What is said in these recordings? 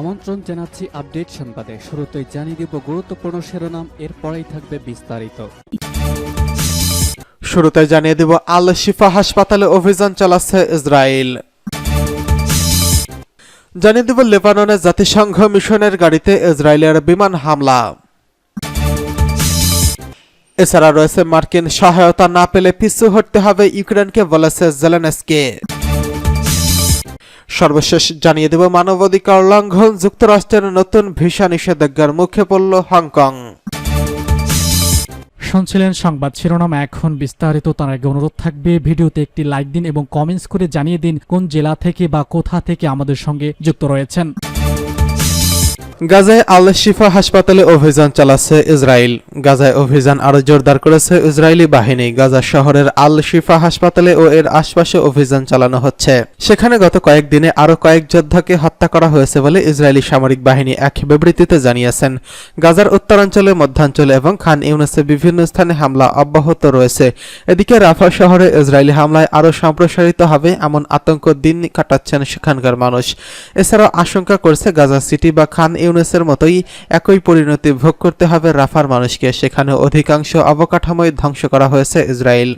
আমন্ত্রণ জানাচ্ছি আপডেট সংবাদে। শুরুতেই জানিয়ে দিব গুরুত্বপূর্ণ শিরোনাম, এরপরেই থাকবে বিস্তারিত। শুরুতে জানিয়ে দিব আল শিফা হাসপাতালে অভিযান চালাচ্ছে ইসরায়েল। জানিয়ে দিব লেবাননের জাতিসংঘ মিশনের গাড়িতে ইসরায়েলের বিমান হামলা। এছাড়া রয়েছে মার্কিন সহায়তা না পেলে পিছু হটতে হবে ইউক্রেনকে, বলেছে জেলেনস্কি। সর্বশেষ জানিয়ে দেব মানবাধিকার লঙ্ঘন, যুক্তরাষ্ট্রের নতুন ভিসা নিষেধাজ্ঞার মুখে পড়ল হংকং। শুনছিলেন সংবাদ শিরোনাম, এখন বিস্তারিত, তার আগে অনুরোধ থাকবে, ভিডিওতে একটি লাইক দিন এবং কমেন্টস করে জানিয়ে দিন কোন জেলা থেকে বা কোথা থেকে আমাদের সঙ্গে যুক্ত রয়েছেন। গাজায় আল শিফা হাসপাতালে অভিযান চালাচ্ছে ইসরায়েল। গাজায় অভিযান আরও জোরদার করেছে ইসরায়েলি বাহিনী। গাজা শহরের আল শিফা হাসপাতালে ও এর আশপাশে অভিযান চালানো হচ্ছে। সেখানে গত কয়েকদিনে আরও কয়েক যোদ্ধাকে হত্যা করা হয়েছে বলে ইসরায়েলি সামরিক বাহিনী এক বিবৃতিতে জানিয়েছেন। গাজার উত্তরাঞ্চলে মধ্যাঞ্চলে এবং খান ইউনেসে বিভিন্ন স্থানে হামলা অব্যাহত রয়েছে। এদিকে রাফা শহরে ইসরায়েলি হামলায় আরও সম্প্রসারিত হবে এমন আতঙ্ক দিন কাটাচ্ছেন সেখানকার মানুষ। এছাড়াও আশঙ্কা করছে গাজা সিটি বা খান ইউনেসের মতোই একই পরিণতি ভোগ করতে হবে রাফার মানুষকে। সেখানে অধিকাংশ অবকাঠামোই ধ্বংস করা হয়েছে ইসরায়েল।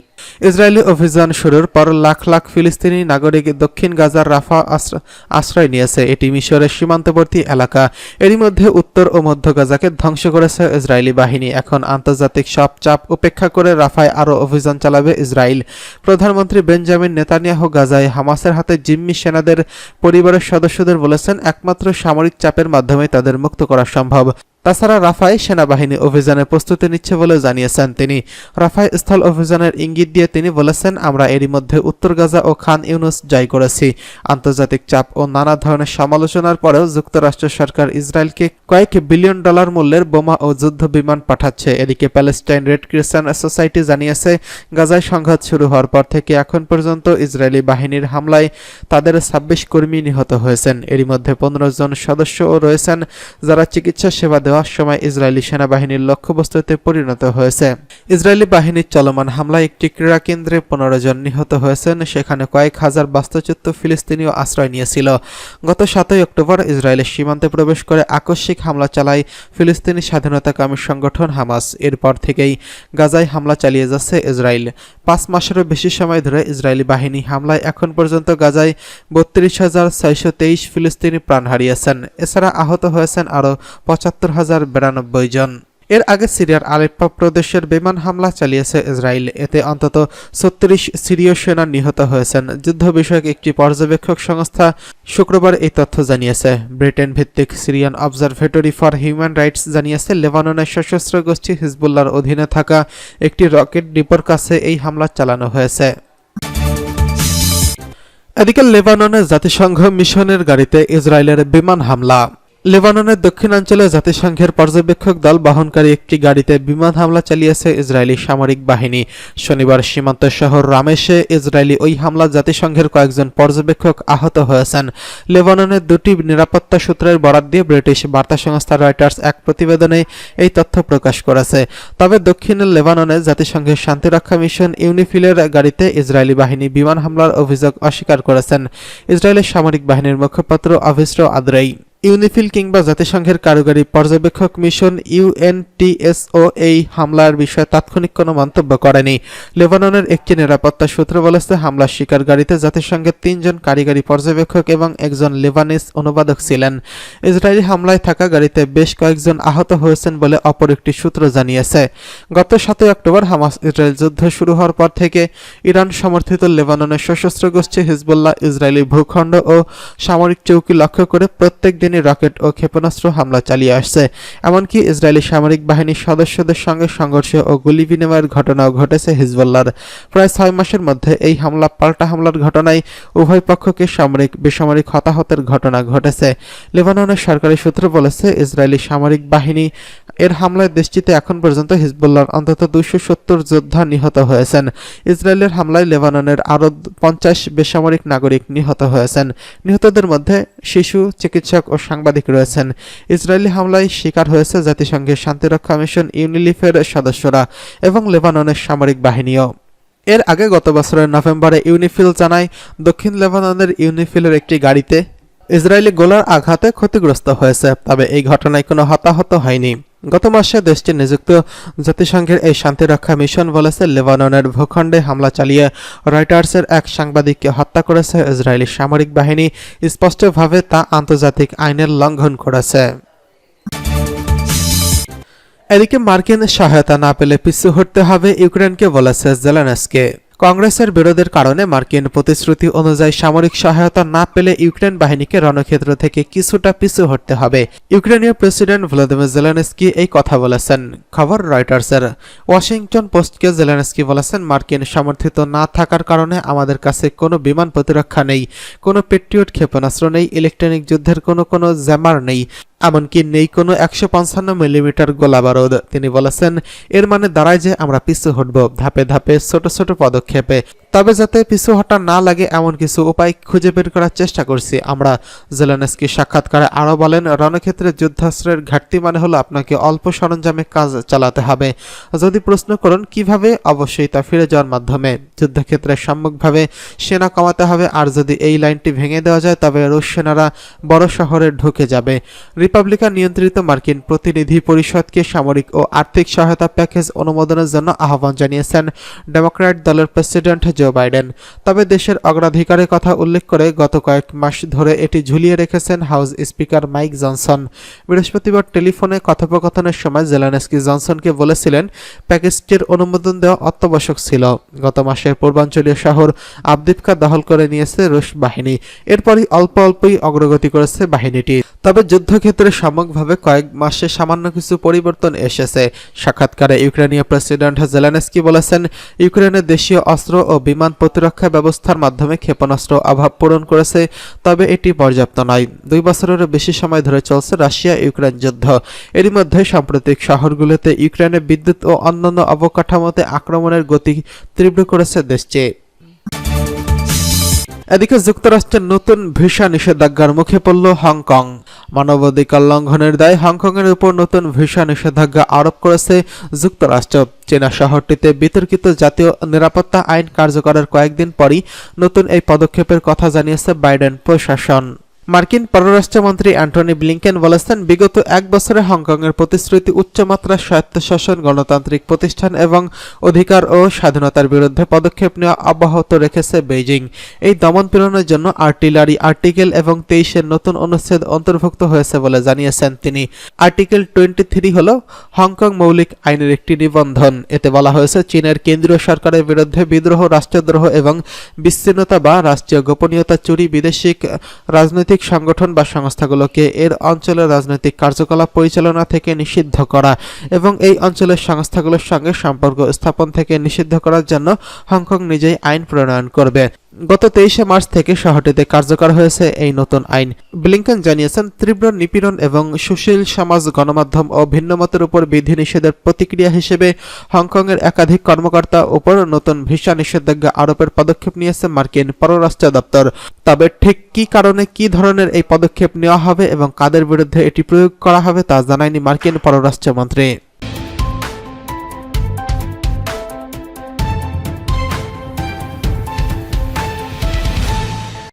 ইসরায়েলি অভিযান শুরুর পর লাখ লাখ ফিলিস্তিনি নাগরিক দক্ষিণ গাজার রাফা আশ্রয় নিয়েছে। এটি মিশরের সীমান্তবর্তী এলাকা। এরই মধ্যে উত্তর ও মধ্য গাজাকে ধ্বংস করেছে ইসরায়েলি বাহিনী। এখন আন্তর্জাতিক সব চাপ উপেক্ষা করে রাফায় আরও অভিযান চালাবে ইসরায়েল। প্রধানমন্ত্রী বেঞ্জামিন নেতানিয়াহু গাজায় হামাসের হাতে জিম্মি সেনাদের পরিবারের সদস্যদের বলেছেন, একমাত্র সামরিক চাপের মাধ্যমে তাদের মুক্ত করা সম্ভব। তাছাড়া রাফায় সেনাবাহিনী অভিযানের প্রস্তুতি নিচ্ছে বলে জানিয়েছেন তিনি। রাফায় স্থল অভিযানের ইঙ্গিত দিয়ে তিনি বলেছেন, আমরা এরই মধ্যে উত্তর গাজা ও খান ইউনুস জয় করেছি। আন্তর্জাতিক চাপ ও নানা ধরনের সমালোচনার পরেও যুক্তরাষ্ট্র সরকার ইসরায়েলকে কয়েক বিলিয়ন ডলার মূল্যের বোমা ও যুদ্ধ বিমান পাঠাচ্ছে। এদিকে প্যালেস্টাইন রেড ক্রিশ্চান সোসাইটি জানিয়েছে, গাজায় সংঘাত শুরু হওয়ার পর থেকে এখন পর্যন্ত ইসরায়েলি বাহিনীর হামলায় তাদের ছাব্বিশ কর্মী নিহত হয়েছেন। এরই মধ্যে পনেরো জন সদস্যও রয়েছেন যারা চিকিৎসা সেবা দেওয়ার সময় ইসরায়েলি সেনাবাহিনীর লক্ষ্যবস্তুতে পরিণত হয়েছে। ইসরায়েলি বাহিনীর চলমান হামলায় একটি ক্রীড়া কেন্দ্রে পনেরো জন নিহত হয়েছেন, সেখানে কয়েক হাজার বাস্তুচ্যুত ফিলিস্তিনিও আশ্রয় নিয়েছিল। গত সাতই অক্টোবর ইসরায়েলের সীমান্তে প্রবেশ করে আকস্মিক হামলা চালায় ফিলিস্তিনি স্বাধীনতাকামী সংগঠন হামাস। এরপর থেকেই গাজায় হামলা চালিয়ে যাচ্ছে ইসরায়েল। পাঁচ মাসেরও বেশি সময় ধরে ইসরায়েলি বাহিনী হামলায় এখন পর্যন্ত গাজায় বত্রিশ হাজার ছয়শো তেইশ ফিলিস্তিনি প্রাণ হারিয়েছেন। এছাড়া আহত হয়েছেন আরও পঁচাত্তর হাজার বিরানব্বই জন। এর আগে সিরিয়ার আলেপ্পা প্রদেশের বিমান হামলা চালিয়েছে ইসরায়েল। এতে অন্তত ছত্রিশ সিরীয় সেনা নিহত হয়েছেন। যুদ্ধ বিষয়ক একটি পর্যবেক্ষক সংস্থা শুক্রবার এই তথ্য জানিয়েছে। ব্রিটেন ভিত্তিক Syrian observatory for human rights জানিয়েছে লেবাননের সশস্ত্র গোষ্ঠী হিজবুল্লার অধীনে থাকা একটি রকেট ডিপোর কাছে এই হামলা চালানো হয়েছে। এদিকে লেবাননের জাতিসংঘ মিশনের গাড়িতে ইসরায়েলের বিমান হামলা। লেবাননের দক্ষিণাঞ্চলে জাতিসংঘের পর্যবেক্ষক দল বহনকারী একটি গাড়িতে বিমান হামলা চালিয়েছে ইসরায়েলি সামরিক বাহিনী। শনিবার সীমান্ত শহর রামেশে ইসরায়েলি ওই হামলা জাতিসংঘের কয়েকজন পর্যবেক্ষক আহত হয়েছেন। লেবাননের দুটি নিরাপত্তা সূত্রের বরাত দিয়ে ব্রিটিশ বার্তা সংস্থা রয়টার্স এক প্রতিবেদনে এই তথ্য প্রকাশ করেছে। তবে দক্ষিণের লেবাননে জাতিসংঘের শান্তিরক্ষা মিশন ইউনিফিলের গাড়িতে ইসরায়েলি বাহিনী বিমান হামলার অভিযোগ অস্বীকার করেছেন। ইসরায়েলের সামরিক বাহিনীর মুখপাত্র অভিস্র আদ্রেই। ইউনিফিল কিংবা জাতিসংঘের কারিগরি পর্যবেক্ষক মিশন ইউএনটিএসও এই হামলার বিষয়ে তাৎক্ষণিক কোনো মন্তব্য করেনি। লেবাননের একটি নিরাপত্তা সূত্র বলেছে, হামলার শিকার গাড়িতে জাতিসংঘের তিনজন কারিগরি পর্যবেক্ষক এবং একজন লেবানিস অনুবাদক ছিলেন। ইসরায়েলি হামলায় থাকা গাড়িতে বেশ কয়েকজন আহত হয়েছেন বলে অপর একটি সূত্র জানিয়েছে। গত সাতই অক্টোবর হামাস ইসরায়েল যুদ্ধ শুরু হওয়ার পর থেকে ইরান সমর্থিত লেবাননের সশস্ত্র গোষ্ঠী হিজবুল্লাহ ইসরায়েলি ভূখণ্ড ও সামরিক চৌকি লক্ষ্য করে প্রত্যেক দিনই রকেট ও ক্ষেপণাস্ত্র হামলা চালিয়ে আসছে। এমনকি ইসরায়েলি সামরিক বাহিনীর সদস্যদের সঙ্গে সংঘর্ষ ও গুলি বিনিময়ের ঘটনাও ঘটেছে হিজবুল্লাহর। প্রায় ছয় মাসের মধ্যে এই হামলা পাল্টা হামলার ঘটনায় উভয় পক্ষকে সামরিক, বেসামরিক হতাহতের ঘটনা ঘটেছে। লেবাননের সরকারি সূত্র বলেছে, ইসরায়েলি সামরিক বাহিনী এর হামলায় দেশটিতে এখন পর্যন্ত হিজবুল্লাহর অন্তত দুইশো সত্তর যোদ্ধা নিহত হয়েছেন। ইসরায়েলের হামলায় লেবাননের আরও পঞ্চাশ বেসামরিক নাগরিক নিহত হয়েছেন। নিহতদের মধ্যে শিশু, চিকিৎসক ও সাংবাদিক রয়েছেন। ইসরায়েলি হামলায় শিকার হয়েছে জাতিসংঘের শান্তিরক্ষা মিশন ইউনিলিফের সদস্যরা এবং লেবাননের সামরিক বাহিনীও। এর আগে গত বছরের নভেম্বরে ইউনিফিল জানায়, দক্ষিণ লেবাননের ইউনিফিলের একটি গাড়িতে ইসরায়েলি গোলার আঘাতে ক্ষতিগ্রস্ত হয়েছে, তবে এই ঘটনায় কোনো হতাহত হয়নি। গত মাসে দেশটি নিযুক্ত জাতিসংঘের এই শান্তিরক্ষা মিশন বলেছে, লেবাননের ভূখণ্ডে হামলা চালিয়ে রয়টার্সের এক সাংবাদিককে হত্যা করেছে ইসরায়েলি সামরিক বাহিনী, স্পষ্টভাবে তা আন্তর্জাতিক আইনের লঙ্ঘন করেছে। এদিকে মার্কিন সহায়তা না পেলে পিছু হটতে হবে ইউক্রেনকে বলেছে জেলেনস্কে। কংগ্রেসের বিরোধের কারণে মার্কিন প্রতিশ্রুতি অনুযায়ী সামরিক সহায়তা না পেলে ইউক্রেন বাহিনীকে রণক্ষেত্র থেকে কিছুটা পিছু হটতে হবে। ইউক্রেনীয় প্রেসিডেন্ট ভ্লাদিমির জেলেনস্কি এই কথা বলেছেন। খবর রয়টার্সের। ওয়াশিংটন পোস্টকে জেলেনস্কি বলেছেন, মার্কিন সমর্থিত না থাকার কারণে আমাদের কাছে কোনো বিমান প্রতিরক্ষা নেই, কোনো পেট্রিয়ট ক্ষেপণাস্ত্র নেই, ইলেকট্রনিক যুদ্ধের কোনো কোনো জ্যামার নেই। এমনকি নেই কোনো একশো পঞ্চান্ন মিলিমিটার গোলাবারুদ তিনি বলেছেন, এর মানে দাঁড়ায় যে আমরা পিছু হটব, ধাপে ধাপে ছোট ছোট পদক্ষেপে। তবে যাতে পিছু হটা না লাগে, এমন কিছু উপায় খুঁজে বের করার চেষ্টা করছি আমরা, জেলেনস্কি সাক্ষাৎকারে আরও বলেন, রণক্ষেত্রে যুদ্ধাস্ত্রের ঘাটতি মানে হলো আপনাকে অল্প সরঞ্জামে কাজ চালাতে হবে। যদি প্রশ্ন করুন, কীভাবে? অবশ্যই তা ফিরে যাওয়ার মাধ্যমে। যুদ্ধক্ষেত্রে সম্মুখভাবে সেনা কমাতে হবে, আর যদি এই লাইনটি ভেঙে দেওয়া যায়, তবে রুশ সেনারা বড় শহরে ঢুকে যাবে। রিপাবলিকান নিয়ন্ত্রিত মার্কিন প্রতিনিধি পরিষদকে সামরিক ও আর্থিক সহায়তা প্যাকেজ অনুমোদনের জন্য আহ্বান জানিয়েছেন ডেমোক্র্যাট দলের প্রেসিডেন্ট জো বাইডেন। তবে দেশের অগ্রাধিকারের কথা উল্লেখ করে গত কয়েক মাস ধরে এটি ঝুলিয়ে রেখেছেন হাউস স্পিকার মাইক জনসন। বৃহস্পতিবার টেলিফোনে কথোপকথনের সময় জেলানেস্কি জনসনকে বলেছিলেন, প্যাকেজটির অনুমোদন দেওয়া অত্যাবশ্যক ছিল। গত মাসে পূর্বাঞ্চলীয় শহর আবদিপকা দখল করে নিয়েছে রুশ বাহিনী। এরপরই অল্প অল্পই অগ্রগতি করেছে বাহিনীটি। তবে যুদ্ধক্ষেত্রে সামগ্রিকভাবে কয়েক মাসে সামান্য কিছু পরিবর্তন এসেছে। সাক্ষাৎকারে ইউক্রেনীয় প্রেসিডেন্ট জেলানেস্কি বলেছেন ইউক্রেনের দেশীয় অস্ত্র ও বিমান প্রতিরক্ষা ব্যবস্থার মাধ্যমে ক্ষেপণাস্ত্র অভাব পূরণ করেছে, তবে এটি পর্যাপ্ত নয়। দুই বছরেরও বেশি সময় ধরে চলছে রাশিয়া ইউক্রেন যুদ্ধ। এরই মধ্যে সাম্প্রতিক শহরগুলোতে ইউক্রেনের বিদ্যুৎ ও অন্যান্য অবকাঠামোতে আক্রমণের গতি তীব্র করেছে দেশটি এদিকে যুক্তরাষ্ট্রের নতুন ভিসা নিষেধাজ্ঞার মুখে পড়ল হংকং। মানবাধিকার লঙ্ঘনের দায়ে হংকংয়ের উপর নতুন ভিসা নিষেধাজ্ঞা আরোপ করেছে যুক্তরাষ্ট্র। চীনা শহরটিতে বিতর্কিত জাতীয় নিরাপত্তা আইন কার্যকরের কয়েকদিন পরই নতুন এই পদক্ষেপের কথা জানিয়েছে বাইডেন প্রশাসন। মার্কিন পররাষ্ট্রমন্ত্রী অ্যান্টনি ব্লিংকেন বলেছেন, বিগত এক বছরে হংকংয়ের প্রতিশ্রুতি উচ্চমাত্রার স্বায়ত্তশাসন, গণতান্ত্রিক প্রতিষ্ঠান এবং অধিকার ও স্বাধীনতার বিরুদ্ধে পদক্ষেপ নেওয়া অব্যাহত রেখেছে বেইজিং। এই দমন পীড়নের জন্য আর্টিলারি আর্টিকেল এবং তেইশের নতুন অনুচ্ছেদ অন্তর্ভুক্ত হয়েছে বলে জানিয়েছেন তিনি। আর্টিকেল টোয়েন্টি থ্রি হল হংকং মৌলিক আইনের একটি নিবন্ধন। এতে বলা হয়েছে, চীনের কেন্দ্রীয় সরকারের বিরুদ্ধে বিদ্রোহ, রাষ্ট্রদ্রোহ এবং বিচ্ছিন্নতা বা রাষ্ট্রীয় গোপনীয়তা চুরি বিদেশিক রাজনৈতিক সংগঠন বা সংস্থাগুলোকে এর অঞ্চলের রাজনৈতিক কার্যকলাপ পরিচালনা থেকে নিষিদ্ধ করা এবং এই অঞ্চলের সংস্থাগুলোর সঙ্গে সম্পর্ক স্থাপন থেকে নিষিদ্ধ করার জন্য হংকং নিজেই আইন প্রণয়ন করবে। গত তেইশে মার্চ থেকে শহরটিতে কার্যকর হয়েছে এই নতুন আইন। ব্লিংকন জানিয়েছেন, তীব্র নিপীড়ন এবং সুশীল সমাজ, গণমাধ্যম ও ভিন্নমতের উপর বিধিনিষেধের প্রতিক্রিয়া হিসেবে হংকংয়ের একাধিক কর্মকর্তা উপর নতুন ভিসা নিষেধাজ্ঞা আরোপের পদক্ষেপ নিয়েছে মার্কিন পররাষ্ট্র দপ্তর। তবে ঠিক কি কারণে কি ধরনের এই পদক্ষেপ নেওয়া হবে এবং কাদের বিরুদ্ধে এটি প্রয়োগ করা হবে তা জানায়নি মার্কিন পররাষ্ট্রমন্ত্রী।